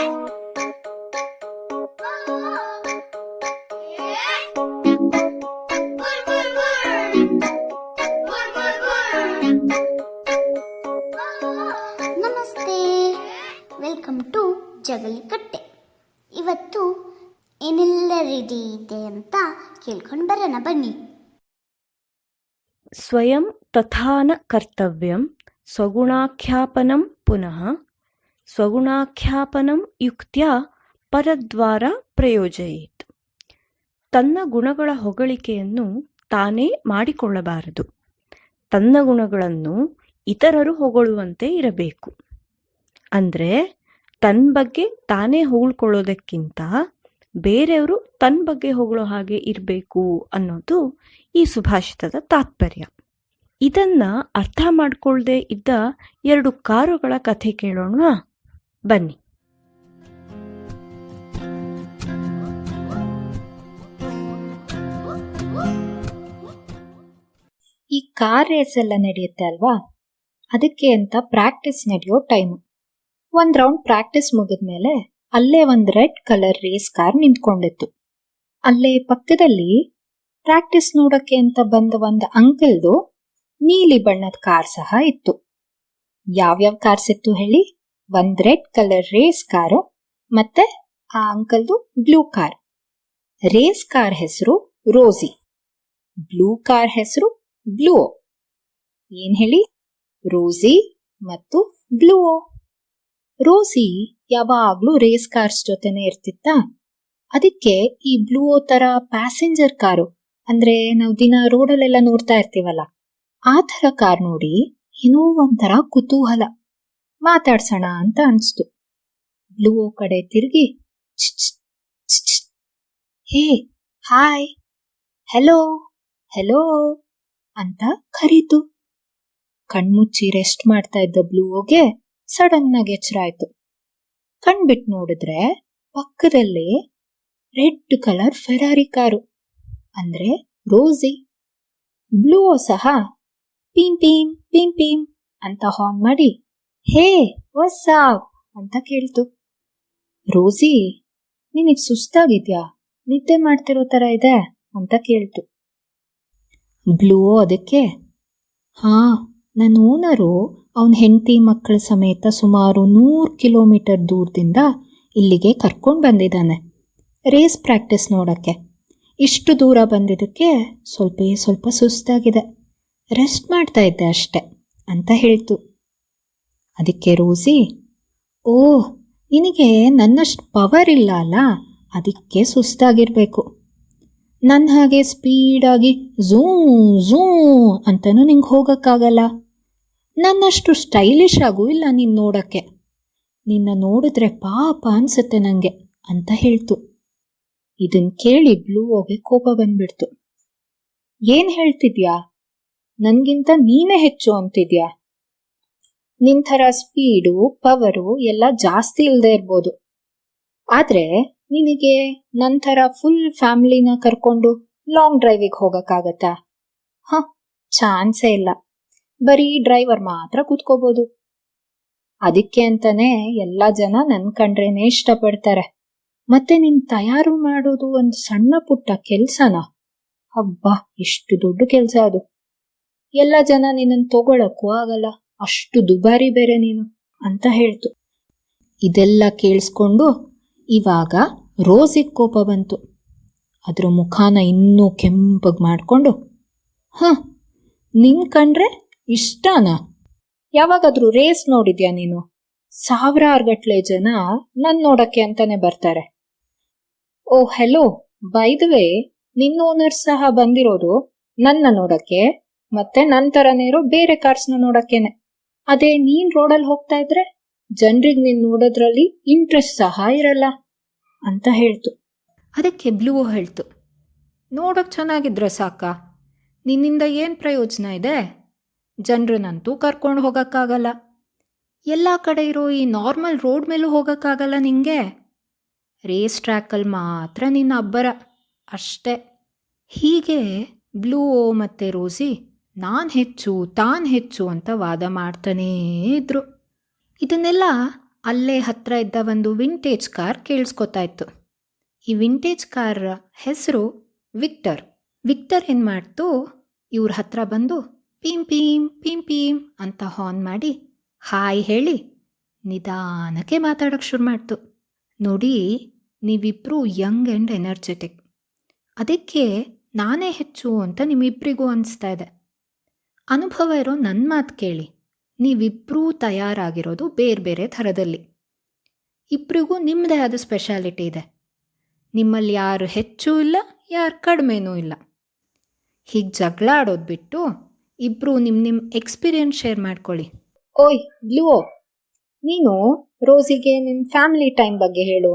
ನಮಸ್ತೆ. Welcome to Jagalikatte. ಇವತ್ತು ಏನೆಲ್ಲ ರೆಡಿ ಇದೆ ಅಂತ ಕೇಳ್ಕೊಂಡು ಬರೋಣ, ಬನ್ನಿ. ಸ್ವಯಂ ತಥಾನ ಕರ್ತವ್ಯಂ, ಸ್ವಗುಣಾಖ್ಯಾಪನಂ ಪುನಃ ಸ್ವಗುಣಾಖ್ಯಾಪನಂ ಯುಕ್ತ್ಯ ಪರದ್ವಾರ ಪ್ರಯೋಜಯೇತ್. ತನ್ನ ಗುಣಗಳ ಹೊಗಳಿಕೆಯನ್ನು ತಾನೇ ಮಾಡಿಕೊಳ್ಳಬಾರದು. ತನ್ನ ಗುಣಗಳನ್ನು ಇತರರು ಹೊಗಳುವಂತೆ ಇರಬೇಕು. ಅಂದರೆ ತನ್ನ ಬಗ್ಗೆ ತಾನೇ ಹೊಗಳ್ಕೊಳ್ಳೋದಕ್ಕಿಂತ ಬೇರೆಯವರು ತನ್ನ ಬಗ್ಗೆ ಹೊಗಳೋ ಹಾಗೆ ಇರಬೇಕು ಅನ್ನೋದು ಈ ಸುಭಾಷಿತದ ತಾತ್ಪರ್ಯ. ಇದನ್ನ ಅರ್ಥ ಮಾಡಿಕೊಳ್ಳದೆ ಇದ್ದ ಎರಡು ಕಾರುಗಳ ಕಥೆ ಕೇಳೋಣ ಬನ್ನಿ. ಈ ಕಾರ್ ರೇಸ್ ಎಲ್ಲ ನಡೆಯುತ್ತೆ ಅಲ್ವಾ? ಅದಕ್ಕೆ ಅಂತ ಪ್ರಾಕ್ಟೀಸ್ ನಡೆಯೋ ಟೈಮು ಒಂದ್ ರೌಂಡ್ ಪ್ರಾಕ್ಟೀಸ್ ಮುಗಿದ್ಮೇಲೆ ಅಲ್ಲೇ ಒಂದ್ ರೆಡ್ ಕಲರ್ ರೇಸ್ ಕಾರ್ ನಿಂತ್ಕೊಂಡಿತ್ತು. ಅಲ್ಲೇ ಪಕ್ಕದಲ್ಲಿ ಪ್ರಾಕ್ಟೀಸ್ ನೋಡಕ್ಕೆ ಅಂತ ಬಂದ ಒಂದ್ ಅಂಕಲ್ದು ನೀಲಿ ಬಣ್ಣದ ಕಾರ್ ಸಹ ಇತ್ತು. ಯಾವ್ಯಾವ ಕಾರ್ಸ್ ಇತ್ತು ಹೇಳಿ? ಒಂದ್ ರೆಡ್ ಕಲರ್ ರೇಸ್ ಕಾರು ಮತ್ತೆ ಆ ಅಂಕಲ್ದು ಬ್ಲೂ ಕಾರ್. ರೇಸ್ ಕಾರ್ ಹೆಸರು ರೋಸಿ. ಬ್ಲೂ ಕಾರ್ ಹೆಸರು ಬ್ಲೂ ಏನ್ ಹೇಳಿ? ರೋಸಿ ಮತ್ತು ಬ್ಲೂ ರೋಸಿ ಯಾವಾಗ್ಲೂ ರೇಸ್ ಕಾರ್ಸ್ ಜೊತೆನೆ ಇರ್ತಿತ್ತ? ಅದಕ್ಕೆ ಈ ಬ್ಲೂ ತರ ಪ್ಯಾಸೆಂಜರ್ ಕಾರು, ಅಂದ್ರೆ ನಾವು ದಿನ ರೋಡಲ್ಲೆಲ್ಲ ನೋಡ್ತಾ ಇರ್ತೀವಲ್ಲ, ಆ ತರ ಕಾರ್ ನೋಡಿ ಏನೋ ಒಂಥರ ಕುತೂಹಲ. ಮಾತಾಡ್ಸೋಣ ಅಂತ ಅನ್ಸ್ತು. ಬ್ಲೂ ಕಡೆ ತಿರುಗಿ ಹೇ, ಹಾಯ್, ಹೆಲೋ ಹೆಲೋ ಅಂತ ಕರೀತು. ಕಣ್ಮುಚ್ಚಿ ರೆಸ್ಟ್ ಮಾಡ್ತಾ ಇದ್ದ ಬ್ಲೂಗೆ ಸಡನ್ ಆಗಿ ಎಚ್ಚರ ಆಯ್ತು ಕಣ್ಬಿಟ್ ನೋಡಿದ್ರೆ ಪಕ್ಕದಲ್ಲಿ ರೆಡ್ ಕಲರ್ ಫೆರಾರಿ ಕಾರು, ಅಂದ್ರೆ ರೋಸಿ. ಬ್ಲೂ ಸಹ ಪೀಂ ಪೀಂ ಪೀಂ ಪೀಂ ಅಂತ ಹಾನ್ ಮಾಡಿ ಹೇ ವಾಟ್ಸಾಪ್ ಅಂತ ಕೇಳ್ತು. ರೋಸಿ, ನಿನಗೆ ಸುಸ್ತಾಗಿದ್ಯಾ? ನಿದ್ದೆ ಮಾಡ್ತಿರೋ ತರ ಇದೆ ಅಂತ ಕೇಳ್ತು. ಬ್ಲೂ ಅದಕ್ಕೆ, ಹಾ ನನ್ನ ಓನರು ಅವನ ಹೆಂಡತಿ ಮಕ್ಕಳ ಸಮೇತ ಸುಮಾರು ನೂರು ಕಿಲೋಮೀಟರ್ ದೂರದಿಂದ ಇಲ್ಲಿಗೆ ಕರ್ಕೊಂಡು ಬಂದಿದ್ದಾನೆ. ರೇಸ್ ಪ್ರಾಕ್ಟೀಸ್ ನೋಡಕ್ಕೆ. ಇಷ್ಟು ದೂರ ಬಂದಿದ್ದಕ್ಕೆ ಸ್ವಲ್ಪ ಸ್ವಲ್ಪ ಸುಸ್ತಾಗಿದೆ. ರೆಸ್ಟ್ ಮಾಡ್ತಾ ಇದ್ದೆ ಅಷ್ಟೆ ಅಂತ ಹೇಳ್ತು. ಅದಕ್ಕೆ ರೋಸಿ, ಓ, ನಿನಗೆ ನನ್ನಷ್ಟು ಪವರ್ ಇಲ್ಲ ಅಲ್ಲ, ಅದಕ್ಕೆ ಸುಸ್ತಾಗಿರಬೇಕು. ನನ್ನ ಹಾಗೆ ಸ್ಪೀಡಾಗಿ ಝೂ ಝೂ ಅಂತನೂ ನಿಂಗೆ ಹೋಗೋಕ್ಕಾಗಲ್ಲ. ನನ್ನಷ್ಟು ಸ್ಟೈಲಿಶ್ ಆಗೂ ಇಲ್ಲ ನೀನು ನೋಡೋಕ್ಕೆ. ನಿನ್ನ ನೋಡಿದ್ರೆ ಪಾಪ ಅನಿಸುತ್ತೆ ನನಗೆ ಅಂತ ಹೇಳ್ತು. ಇದನ್ನು ಕೇಳಿ ಬ್ಲೂಗೆ ಕೋಪ ಬಂದ್ಬಿಡ್ತು. ಏನು ಹೇಳ್ತಿದ್ಯಾ? ನನಗಿಂತ ನೀನೇ ಹೆಚ್ಚು ಅಂತಿದ್ಯಾ? ನಿನ್ ಥರ ಸ್ಪೀಡು ಪವರು ಎಲ್ಲ ಜಾಸ್ತಿ ಇಲ್ಲದೆ ಇರ್ಬೋದು. ಆದ್ರೆ ನಿನಗೆ ನಂತರ ಫುಲ್ ಫ್ಯಾಮಿಲಿನ ಕರ್ಕೊಂಡು ಲಾಂಗ್ ಡ್ರೈವಿಗೆ ಹೋಗಕ್ಕಾಗತ್ತಾ? ಹ ಚಾನ್ಸೇ ಇಲ್ಲ. ಬರೀ ಡ್ರೈವರ್ ಮಾತ್ರ ಕೂತ್ಕೋಬಹುದು ಅದಕ್ಕೆ ಅಂತಾನೆ ಎಲ್ಲ ಜನ ನನ್ ಕಂಡ್ರೇನೆ ಇಷ್ಟಪಡ್ತಾರೆ. ಮತ್ತೆ ನಿನ್ ತಯಾರು ಮಾಡೋದು ಒಂದು ಸಣ್ಣ ಪುಟ್ಟ ಕೆಲ್ಸನ? ಹಬ್ಬ ಎಷ್ಟು ದೊಡ್ಡ ಕೆಲ್ಸ ಅದು. ಎಲ್ಲ ಜನ ನಿನ್ನನ್ ತಗೊಳಕ್ಕೂ ಆಗಲ್ಲ. ಅಷ್ಟು ದುಬಾರಿ ಬೇರೆ ನೀನು ಅಂತ ಹೇಳ್ತು. ಇದೆಲ್ಲ ಕೇಳಿಸ್ಕೊಂಡು ಇವಾಗ ರೋಸಿಗ್ ಕೋಪ ಬಂತು. ಅದ್ರ ಮುಖಾನ ಇನ್ನೂ ಕೆಂಪಗೆ ಮಾಡಿಕೊಂಡು, ಹ, ನಿನ್ ಕಂಡ್ರೆ ಇಷ್ಟನಾ? ಯಾವಾಗಾದ್ರೂ ರೇಸ್ ನೋಡಿದ್ಯಾ ನೀನು? ಸಾವಿರಾರು ಗಟ್ಲೆ ಜನ ನನ್ ನೋಡಕ್ಕೆ ಅಂತಾನೆ ಬರ್ತಾರೆ. ಓ, ಹೆಲೋ ವೇ ನಿನ್ನ ಓನರ್ ಸಹ ಬಂದಿರೋದು ನನ್ನ ನೋಡಕ್ಕೆ ಮತ್ತೆ ತರನೇ ಇರೋ ಬೇರೆ ಕಾರ್ಸ್ನ ನೋಡಕ್ಕೇನೆ. ಅದೇ ನೀನ್ ರೋಡಲ್ಲಿ ಹೋಗ್ತಾ ಇದ್ರೆ ಜನರಿಗೆ ನೀನ್ ನೋಡೋದ್ರಲ್ಲಿ ಇಂಟ್ರೆಸ್ಟ್ ಸಹ ಇರಲ್ಲ ಅಂತ ಹೇಳ್ತು. ಅದಕ್ಕೆ ಬ್ಲೂ ಹೇಳ್ತು, ನೋಡೋಕೆ ಚೆನ್ನಾಗಿದ್ರೆ ಸಾಕ, ನಿನ್ನಿಂದ ಏನು ಪ್ರಯೋಜನ ಇದೆ? ಜನರನ್ನಂತೂ ಕರ್ಕೊಂಡು ಹೋಗೋಕ್ಕಾಗಲ್ಲ. ಎಲ್ಲ ಕಡೆ ಇರೋ ಈ ನಾರ್ಮಲ್ ರೋಡ್ ಮೇಲೂ ಹೋಗೋಕ್ಕಾಗಲ್ಲ ನಿಂಗೆ? ರೇಸ್ ಟ್ರ್ಯಾಕಲ್ಲಿ ಮಾತ್ರ ನಿನ್ನ ಅಬ್ಬರ, ಅಷ್ಟೇ. ಹೀಗೆ ಬ್ಲೂ ಮತ್ತು ರೋಸಿ ನಾನು ಹೆಚ್ಚು, ತಾನು ಹೆಚ್ಚು ಅಂತ ವಾದ ಮಾಡ್ತಾನೇ ಇದ್ರು. ಇದನ್ನೆಲ್ಲ ಅಲ್ಲೇ ಹತ್ರ ಇದ್ದ ಒಂದು ವಿಂಟೇಜ್ ಕಾರ್ ಕೇಳಿಸ್ಕೊತಾ ಇತ್ತು. ಈ ವಿಂಟೇಜ್ ಕಾರ್ ಹೆಸರು ವಿಕ್ಟರ್. ವಿಕ್ಟರ್ ಏನು ಮಾಡ್ತು, ಇವ್ರ ಹತ್ರ ಬಂದು ಪಿಂ ಪೀಂ ಪೀಂ ಪೀಂ ಅಂತ ಹಾನ್ ಮಾಡಿ ಹಾಯ್ ಹೇಳಿ ನಿಧಾನಕ್ಕೆ ಮಾತಾಡೋಕ್ಕೆ ಶುರು ಮಾಡ್ತು. ನೋಡಿ ನೀವಿಬ್ಬರು ಯಂಗ್ ಆ್ಯಂಡ್ ಎನರ್ಜೆಟಿಕ್. ಅದಕ್ಕೆ ನಾನೇ ಹೆಚ್ಚು ಅಂತ ನಿಮ್ಮಿಬ್ಬರಿಗೂ ಅನಿಸ್ತಾ ಇದೆ. ಅನುಭವ ಇರೋ ನನ್ನ ಮಾತು ಕೇಳಿ. ನೀವಿಬ್ಬರೂ ತಯಾರಾಗಿರೋದು ಬೇರೆ ಬೇರೆ ಥರದಲ್ಲಿ. ಇಬ್ಬರಿಗೂ ನಿಮ್ಮದೇ ಆದ ಸ್ಪೆಷಾಲಿಟಿ ಇದೆ. ನಿಮ್ಮಲ್ಲಿ ಯಾರು ಹೆಚ್ಚು ಇಲ್ಲ, ಯಾರು ಕಡಿಮೆನೂ ಇಲ್ಲ. ಹೀಗೆ ಜಗಳ ಆಡೋದು ಬಿಟ್ಟು ಇಬ್ಬರು ನಿಮ್ಮ ನಿಮ್ಮ ಎಕ್ಸ್ಪೀರಿಯನ್ಸ್ ಶೇರ್ ಮಾಡ್ಕೊಳ್ಳಿ. ಓಯ್ ಬ್ಲೂ ನೀನು ರೋಸಿಗೆ ನಿಮ್ಮ ಫ್ಯಾಮಿಲಿ ಟೈಮ್ ಬಗ್ಗೆ ಹೇಳು.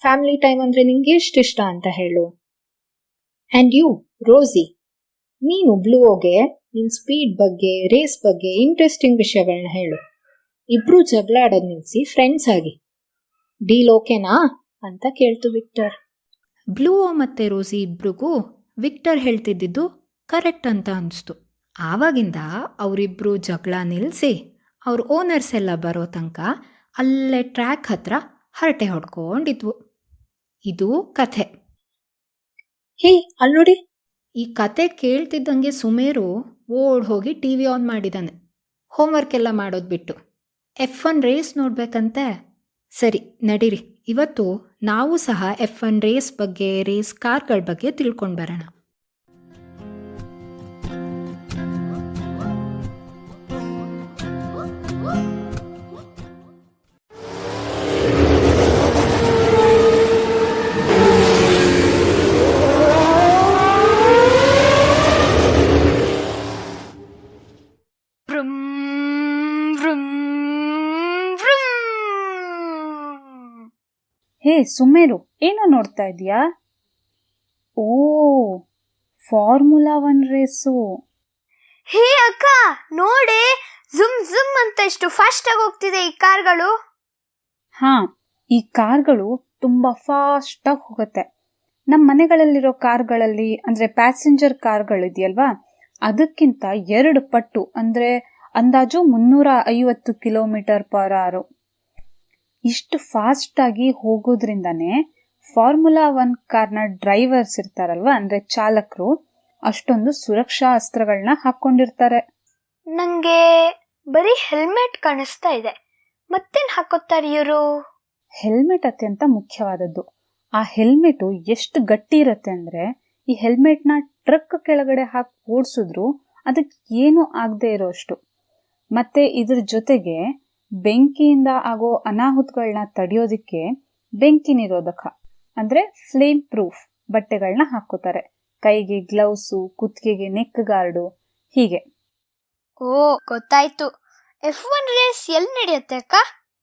ಫ್ಯಾಮಿಲಿ ಟೈಮ್ ಅಂದರೆ ನಿಂಗೆ ಎಷ್ಟು ಇಷ್ಟ ಅಂತ ಹೇಳು. And you, Rosie. ನೀನು ಬ್ಲೂಗೆ ನಿನ್ನ ಸ್ಪೀಡ್ ಬಗ್ಗೆ ರೇಸ್ ಬಗ್ಗೆ ಇಂಟ್ರೆಸ್ಟಿಂಗ್ ವಿಷಯಗಳನ್ನ ಹೇಳು. ಇಬ್ರು ಜಗಳ ಆಡೋದು ನಿಲ್ಲಿಸಿ ಫ್ರೆಂಡ್ಸ್ ಆಗಿ. ಡೀಲ್ ಓಕೆನಾ ಅಂತ ಕೇಳ್ತು ವಿಕ್ಟರ್. ಬ್ಲೂ ಮತ್ತೆ ರೋಸಿ ಇಬ್ರಿಗೂ ವಿಕ್ಟರ್ ಹೇಳ್ತಿದ್ದಿದ್ದು ಕರೆಕ್ಟ್ ಅಂತ ಅನಿಸ್ತು. ಆವಾಗಿಂದ ಅವರಿಬ್ರು ಜಗಳ ನಿಲ್ಲಿಸಿ ಅವ್ರ ಓನರ್ಸ್ ಎಲ್ಲ ಬರೋ ತನಕ ಅಲ್ಲೇ ಟ್ರ್ಯಾಕ್ ಹತ್ರ ಹರಟೆ ಹೊಡ್ಕೊಂಡಿದ್ವು. ಇದು ಕಥೆ. ಹೇ ಅಲ್ಲಿ ನೋಡಿ ಈ ಕತೆ ಕೇಳ್ತಿದ್ದಂಗೆ ಸುಮೇರು ಓಡ್ ಹೋಗಿ ಟಿ ವಿ ಆನ್ ಮಾಡಿದ್ದಾನೆ ಹೋಮ್ವರ್ಕ್ ಎಲ್ಲ ಮಾಡೋದು ಬಿಟ್ಟು. ಎಫ್ ಒನ್ ರೇಸ್ ನೋಡ್ಬೇಕಂತೆ. ಸರಿ, ನಡೀರಿ. ಇವತ್ತು ನಾವು ಸಹ ಎಫ್ ಒನ್ ರೇಸ್ ಬಗ್ಗೆ, ರೇಸ್ ಕಾರ್ಗಳ ಬಗ್ಗೆ ತಿಳ್ಕೊಂಡು ಬರೋಣ. ಹೇ ಸುಮೇರು ಏನೋ ನೋಡ್ತಾ ಇದೀಯಾ ಓ ಫಾರ್ಮುಲಾ ಒನ್ ರೇಸು ಹೇ ಅಕ್ಕ ನೋಡಿ ಝುಮ್ ಝುಮ್ ಅಂತ ಎಷ್ಟು ಫಾಸ್ಟ್ ಆಗಿ ಹೋಗ್ತಿದೆ ಈ ಕಾರ್ಗಳು. ಹಾ ಈ ಕಾರ್ಗಳು ತುಂಬಾ ಫಾಸ್ಟ್ ಆಗಿ ಹೋಗುತ್ತೆ. ನಮ್ಮ ಮನೆಗಳಲ್ಲಿರೋ ಕಾರ್ಗಳಲ್ಲಿ ಅಂದ್ರೆ ಪ್ಯಾಸೆಂಜರ್ ಕಾರ್ಗಳಿದೆಯಲ್ವಾ ಅದಕ್ಕಿಂತ ಎರಡು ಪಟ್ಟು ಅಂದ್ರೆ ಅಂದಾಜು ಮುನ್ನೂರ ಐವತ್ತು ಕಿಲೋಮೀಟರ್ ಪರ್ ಆರು ಇಷ್ಟು ಫಾಸ್ಟ್ ಆಗಿ ಹೋಗೋದ್ರಿಂದಾನೇ ಫಾರ್ಮುಲಾ ಒನ್ ಕಾರ್ನ ಡ್ರೈವರ್ಸ್ ಇರ್ತಾರಲ್ವ ಅಂದ್ರೆ ಚಾಲಕರು ಅಷ್ಟೊಂದು ಸುರಕ್ಷಾ ಅಸ್ತ್ರಗಳನ್ನ ಹಾಕೊಂಡಿರ್ತಾರೆ ನಂಗೆ ಬರೀ ಹೆಲ್ಮೆಟ್ ಕಾಣಿಸ್ತಾ ಇದೆ. ಮತ್ತೇನ್ ಹಾಕೋತಾರೆ ಇವರು? ಹೆಲ್ಮೆಟ್ ಅತ್ಯಂತ ಮುಖ್ಯವಾದದ್ದು. ಆ ಹೆಲ್ಮೆಟು ಎಷ್ಟು ಗಟ್ಟಿ ಇರುತ್ತೆ ಅಂದ್ರೆ ಈ ಹೆಲ್ಮೆಟ್ನ ಟ್ರಕ್ ಕೆಳಗಡೆ ಹಾಕಿ ಓಡಿಸಿದ್ರು ಅದಕ್ಕೆ ಏನೂ ಆಗದೆ ಇರೋಷ್ಟು. ಮತ್ತೆ ಇದ್ರ ಜೊತೆಗೆ ಬೆಂಕಿಯಿಂದ ಆಗೋ ಅನಾಹುತಗಳನ್ನ ತಡೆಯೋದಿಕ್ಕೆ ಬೆಂಕಿ ನಿರೋಧಕ. ಅಂದ್ರೆ ಫ್ಲೇಮ್ ಪ್ರೂಫ್ ಬಟ್ಟೆಗಳನ್ನ ಹಾಕೋತಾರೆ ಕೈಗೆ ಗ್ಲೌಸು ಕುತ್ತಿಗೆಗೆ ನೆಕ್ ಗಾರ್ಡು ಹೀಗೆ. ಓ ಗೊತ್ತಾಯ್ತು. ಎಫ್ ಒನ್ ರೇಸ್ ಎಲ್ಲಿ ನಡೆಯುತ್ತೆ ಅಕ್ಕ?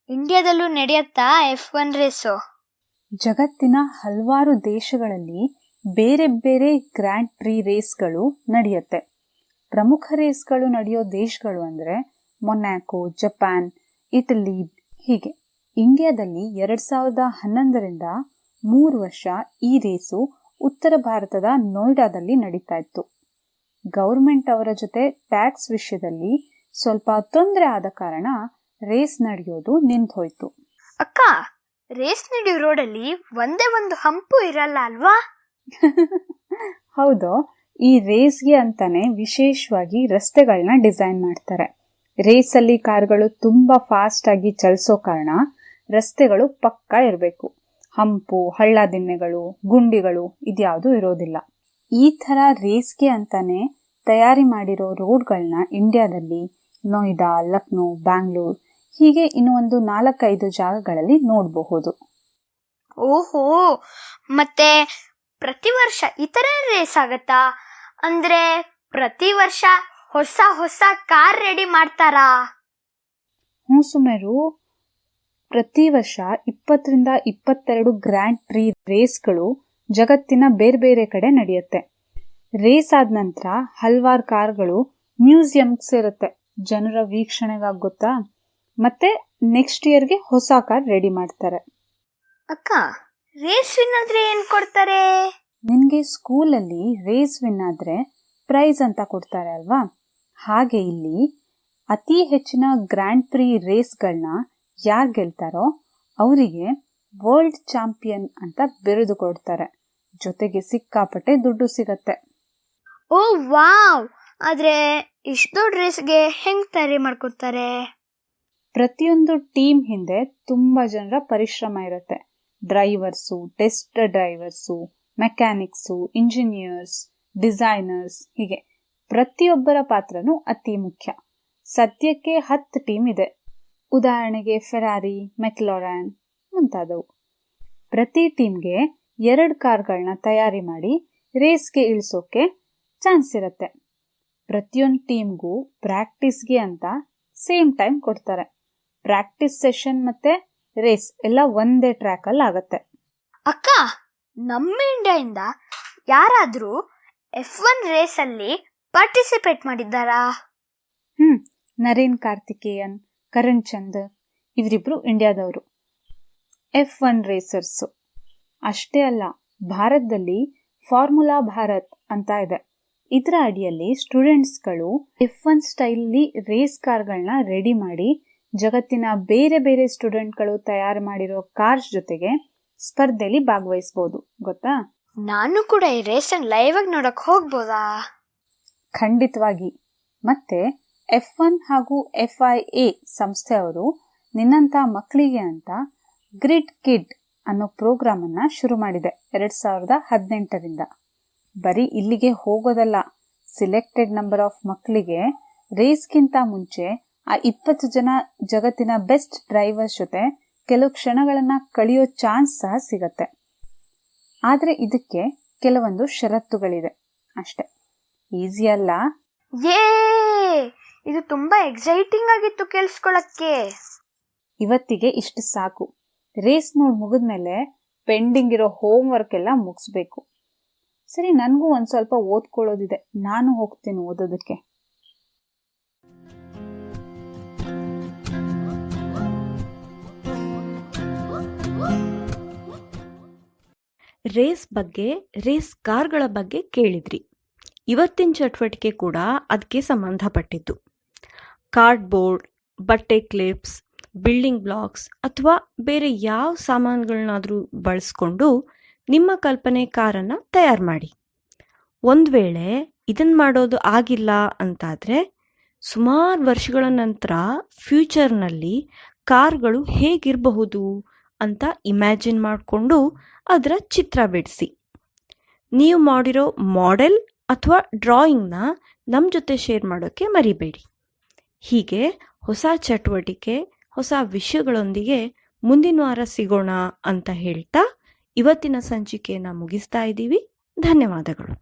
ಇಂಡಿಯಾದಲ್ಲೂ ನಡೆಯತ್ತಾ ಎಫ್ ಒನ್ ರೇಸು ಜಗತ್ತಿನ ಹಲವಾರು ದೇಶಗಳಲ್ಲಿ ಬೇರೆ ಬೇರೆ ಗ್ರ್ಯಾಂಡ್ ಪ್ರೀ ರೇಸ್ಗಳು ನಡೆಯುತ್ತೆ. ಪ್ರಮುಖ ರೇಸ್ಗಳು ನಡೆಯೋ ದೇಶಗಳು ಅಂದರೆ ಮೊನ್ಯಾಕೋ ಜಪಾನ್ ಇಟಲಿ ಹೀಗೆ. ಇಂಡಿಯಾದಲ್ಲಿ ಎರಡು ಸಾವಿರದ ಹನ್ನೊಂದರಿಂದ ಮೂರು ವರ್ಷ ಈ ರೇಸು ಉತ್ತರ ಭಾರತದ ನೋಯ್ಡಾದಲ್ಲಿ ನಡೀತಾ ಇತ್ತು. ಗೌರ್ಮೆಂಟ್ ಅವರ ಜೊತೆ ಟ್ಯಾಕ್ಸ್ ವಿಷಯದಲ್ಲಿ ಸ್ವಲ್ಪ ತೊಂದರೆ ಆದ ಕಾರಣ ರೇಸ್ ನಡೆಯೋದು ನಿಂತೋಯ್ತು ಅಕ್ಕ ರೇಸ್ ನಡೆಯೋ ರೋಡಲ್ಲಿ ಒಂದೇ ಒಂದು ಹಂಪು ಇರಲ್ಲ ಅಲ್ವಾ? ಹೌದು ಈ ರೇಸ್ಗೆ ಅಂತಾನೆ ವಿಶೇಷವಾಗಿ ರಸ್ತೆಗಳನ್ನ ಡಿಸೈನ್ ಮಾಡ್ತಾರೆ. ರೇಸಲ್ಲಿ ಕಾರ್ಗಳು ತುಂಬಾ ಫಾಸ್ಟ್ ಆಗಿ ಚಲಿಸೋ ಕಾರಣ ರಸ್ತೆಗಳು ಪಕ್ಕ ಇರಬೇಕು. ಹಂಪು, ಹಳ್ಳ ದಿಣ್ಣೆಗಳು, ಗುಂಡಿಗಳು ಇದ್ಯಾವುದು ಇರೋದಿಲ್ಲ. ಈ ಥರ ರೇಸ್ಗೆ ಅಂತಾನೆ ತಯಾರಿ ಮಾಡಿರೋ ರೋಡ್ಗಳನ್ನ ಇಂಡಿಯಾದಲ್ಲಿ ನೋಯ್ಡಾ, ಲಕ್ನೋ, ಬ್ಯಾಂಗ್ಳೂರ್ ಹೀಗೆ ಇನ್ನು ಒಂದು ನಾಲ್ಕೈದು ಜಾಗಗಳಲ್ಲಿ ನೋಡಬಹುದು. ಓಹೋ! ಮತ್ತೆ ಪ್ರತಿ ವರ್ಷ ಈ ಥರ ರೇಸ್ ಆಗತ್ತಾ? ಅಂದ್ರೆ ಪ್ರತಿ ವರ್ಷ ಹೊಸ ಹೊಸ ಕಾರ್ ರೆಡಿ ಮಾಡ್ತಾರಾ? ಹ್ಞೂ ಸುಮೇರು. ಪ್ರತಿ ವರ್ಷ ಇಪ್ಪತ್ತರಿಂದ ಇಪ್ಪತ್ತೆರಡು ಗ್ರ್ಯಾಂಡ್ ಪ್ರೀ ರೇಸ್ಗಳು ಜಗತ್ತಿನ ಬೇರೆ ಬೇರೆ ಕಡೆ ನಡೆಯುತ್ತೆ. ರೇಸ್ ಆದ ನಂತರ ಹಲವಾರು ಕಾರ್ಗಳು ಮ್ಯೂಸಿಯಂಗೆ ಸೇರುತ್ತೆ ಜನರ ವೀಕ್ಷಣೆಗಾಗಿ ಗೊತ್ತಾ? ಮತ್ತೆ ನೆಕ್ಸ್ಟ್ ಇಯರ್ಗೆ ಹೊಸ ಕಾರ್ ರೆಡಿ ಮಾಡ್ತಾರೆ. ಅಕ್ಕ ರೇಸ್ ವಿನ್ ಆದ್ರೆ ಏನ್ ಕೊಡ್ತಾರೆ? ನಿನಗೆ ಸ್ಕೂಲಲ್ಲಿ ರೇಸ್ ವಿನ್ ಆದ್ರೆ ಪ್ರೈಸ್ ಅಂತ ಕೊಡ್ತಾರೆ ಅಲ್ವಾ? ಹಾಗೆ ಇಲ್ಲಿ ಅತಿ ಹೆಚ್ಚಿನ ಗ್ರ್ಯಾಂಡ್ ಪ್ರಿ ರೇಸ್ಗಳನ್ನ ಯಾರು ಗೆಲ್ತಾರೋ ಅವರಿಗೆ ವರ್ಲ್ಡ್ ಚಾಂಪಿಯನ್ ಅಂತ ಬಿರುದು ಕೊಡ್ತಾರೆ. ಜೊತೆಗೆ ಸಿಕ್ಕಾಪಟ್ಟೆ ದುಡ್ಡು ಸಿಗತ್ತೆ. Oh wow! ಆದ್ರೆ ಇಷ್ಟು ದೊಡ್ಡ ರೇಸ್ಗೆ ಹೆಂಗ್ ತಯಾರಿ ಮಾಡ್ಕೊತಾರೆ ಪ್ರತಿಯೊಂದು ಟೀಮ್ ಹಿಂದೆ ತುಂಬ ಜನರ ಪರಿಶ್ರಮ ಇರುತ್ತೆ. Drivers test drivers mechanics engineers designers ಹೀಗೆ. ಪ್ರತಿಯೊಬ್ಬರ ಪಾತ್ರನೂ ಅತಿ ಮುಖ್ಯ. ಸದ್ಯಕ್ಕೆ ಹತ್ತು ಟೀಮ್ ಇದೆ. ಉದಾಹರಣೆಗೆ ಫೆರಾರಿ ಮೆಕ್ಲೋರಾನ್ ಮುಂತಾದವು. ಪ್ರತಿ ಟೀಮ್ಗೆ ಎರಡು ಕಾರ್ಗಳನ್ನ ತಯಾರಿ ಮಾಡಿ ರೇಸ್ಗೆ ಇಳಿಸೋಕೆ ಚಾನ್ಸ್ ಇರುತ್ತೆ. ಪ್ರತಿಯೊಂದು ಟೀಮ್ಗೂ ಪ್ರಾಕ್ಟೀಸ್ಗೆ ಅಂತ ಸೇಮ್ ಟೈಮ್ ಕೊಡ್ತಾರೆ. ಪ್ರಾಕ್ಟೀಸ್ ಸೆಷನ್ ಮತ್ತೆ ರೇಸ್ ಎಲ್ಲ ಒಂದೇ ಟ್ರ್ಯಾಕ್ ಅಲ್ಲಿ ಆಗತ್ತೆ. ಅಕ್ಕ, ನಮ್ಮ ಇಂಡಿಯಾದಿಂದ ಯಾರಾದರೂ ಎಫ್ ಒನ್ ರೇಸ್ ಅಲ್ಲಿ ಪಾರ್ಟಿಸಿಪೇಟ್ ಮಾಡಿದ್ದಾರಾ? ಹ್ಮ್ ನರೇನ್ ಕಾರ್ತಿಕೇಯನ್ ಕರಣ್ ಚಂದ್ ಇವರಿಬ್ರು ಇಂಡಿಯಾದವರು. F one racers. ಅಷ್ಟೇ ಅಲ್ಲ ಭಾರತದಲ್ಲಿ ಫಾರ್ಮುಲಾ ಭಾರತ್ ಅಂತ ಇದೆ. ಇದರ ಅಡಿಯಲ್ಲಿ ಸ್ಟೂಡೆಂಟ್ಸ್ಗಳು ಎಫ್ ಒನ್ ಸ್ಟೈಲ್ ರೇಸ್ ಕಾರ್ಗಳನ್ನ ರೆಡಿ ಮಾಡಿ ಜಗತ್ತಿನ ಬೇರೆ ಬೇರೆ ಸ್ಟೂಡೆಂಟ್ಗಳು ತಯಾರು ಮಾಡಿರೋ ಕಾರ್ಸ್ ಜೊತೆಗೆ ಸ್ಪರ್ಧೆಯಲ್ಲಿ ಭಾಗವಹಿಸಬಹುದು ಗೊತ್ತಾ? ನಾನು ಕೂಡ ಈ ರೇಸ್ ಲೈವ್ ಆಗಿ ನೋಡಕ್ ಹೋಗ್ಬೋದಾ? ಖಂಡಿತವಾಗಿ. ಮತ್ತೆ ಎಫ್ ಒನ್ ಹಾಗೂ ಎಫ್ ಐ ಎ ಸಂಸ್ಥೆಯವರು ನಿನ್ನಂಥ ಮಕ್ಕಳಿಗೆ ಅಂತ ಗ್ರಿಡ್ ಕಿಡ್ ಅನ್ನೋ ಪ್ರೋಗ್ರಾಮ್ ಅನ್ನ ಶುರು ಮಾಡಿದೆ ಎರಡು ಸಾವಿರದ ಹದಿನೆಂಟರಿಂದ. ಬರೀ ಇಲ್ಲಿಗೆ ಹೋಗೋದಲ್ಲ ಸಿಲೆಕ್ಟೆಡ್ ನಂಬರ್ ಆಫ್ ಮಕ್ಕಳಿಗೆ ರೇಸ್ಗಿಂತ ಮುಂಚೆ ಆ ಇಪ್ಪತ್ತು ಜನ ಜಗತ್ತಿನ ಬೆಸ್ಟ್ ಡ್ರೈವರ್ಸ್ ಜೊತೆ ಕೆಲವು ಕ್ಷಣಗಳನ್ನು ಕಳೆಯೋ ಚಾನ್ಸ್ ಸಹ ಸಿಗತ್ತೆ. ಆದರೆ ಇದಕ್ಕೆ ಕೆಲವೊಂದು ಷರತ್ತುಗಳಿದೆ ಅಷ್ಟೆ. ಈಸಿ ಅಲ್ಲ? ಯೇ! ಇದು ತುಂಬಾ ಎಕ್ಸೈಟಿಂಗ್ ಆಗಿತ್ತು ಕೇಳಿಸ್ಕೊಳಕ್ಕೆ. ಇವತ್ತಿಗೆ ಇಷ್ಟು ಸಾಕು. ರೇಸ್ ನೋಡಿ ಮುಗಿದ್ಮೇಲೆ ಪೆಂಡಿಂಗ್ ಇರೋ ಹೋಮ್ ವರ್ಕ್ ಎಲ್ಲ ಮುಗಿಸ್ಬೇಕು. ಸರಿ ನನಗೂ ಒಂದು ಸ್ವಲ್ಪ ಓದ್ಕೊಳ್ಳೋದಿದೆ. ನಾನು ಹೋಗ್ತೀನಿ ಓದೋದಕ್ಕೆ. ರೇಸ್ ಬಗ್ಗೆ ರೇಸ್ ಕಾರ್ಗಳ ಬಗ್ಗೆ ಕೇಳಿದ್ರಿ. ಇವತ್ತಿನ ಚಟುವಟಿಕೆ ಕೂಡ ಅದಕ್ಕೆ ಸಂಬಂಧಪಟ್ಟಿದ್ದು. ಕಾರ್ಡ್ಬೋರ್ಡ್, ಬಟ್ಟೆ ಕ್ಲಿಪ್ಸ್, ಬಿಲ್ಡಿಂಗ್ ಬ್ಲಾಕ್ಸ್ ಅಥವಾ ಬೇರೆ ಯಾವ ಸಾಮಾನುಗಳನ್ನಾದರೂ ಬಳಸ್ಕೊಂಡು ನಿಮ್ಮ ಕಲ್ಪನೆ ಕಾರನ್ನು ತಯಾರು ಮಾಡಿ. ಒಂದು ವೇಳೆ ಇದನ್ನು ಮಾಡೋದು ಆಗಿಲ್ಲ ಅಂತಾದರೆ ಸುಮಾರು ವರ್ಷಗಳ ನಂತರ ಫ್ಯೂಚರ್ನಲ್ಲಿ ಕಾರ್ಗಳು ಹೇಗಿರಬಹುದು ಅಂತ ಇಮ್ಯಾಜಿನ್ ಮಾಡಿಕೊಂಡು ಅದರ ಚಿತ್ರ ಬಿಡಿಸಿ. ನೀವು ಮಾಡಿರೋ ಮಾಡೆಲ್ ಅಥವಾ ಡ್ರಾಯಿಂಗ್ನ ನಮ್ಮ ಜೊತೆ ಶೇರ್ ಮಾಡೋಕ್ಕೆ ಮರಿಬೇಡಿ. ಹೀಗೆ ಹೊಸ ಚಟುವಟಿಕೆ, ಹೊಸ ವಿಷಯಗಳೊಂದಿಗೆ ಮುಂದಿನ ವಾರ ಸಿಗೋಣ ಅಂತ ಹೇಳ್ತಾ ಇವತ್ತಿನ ಸಂಚಿಕೆಯನ್ನು ಮುಗಿಸ್ತಾ ಇದ್ದೀವಿ. ಧನ್ಯವಾದಗಳು.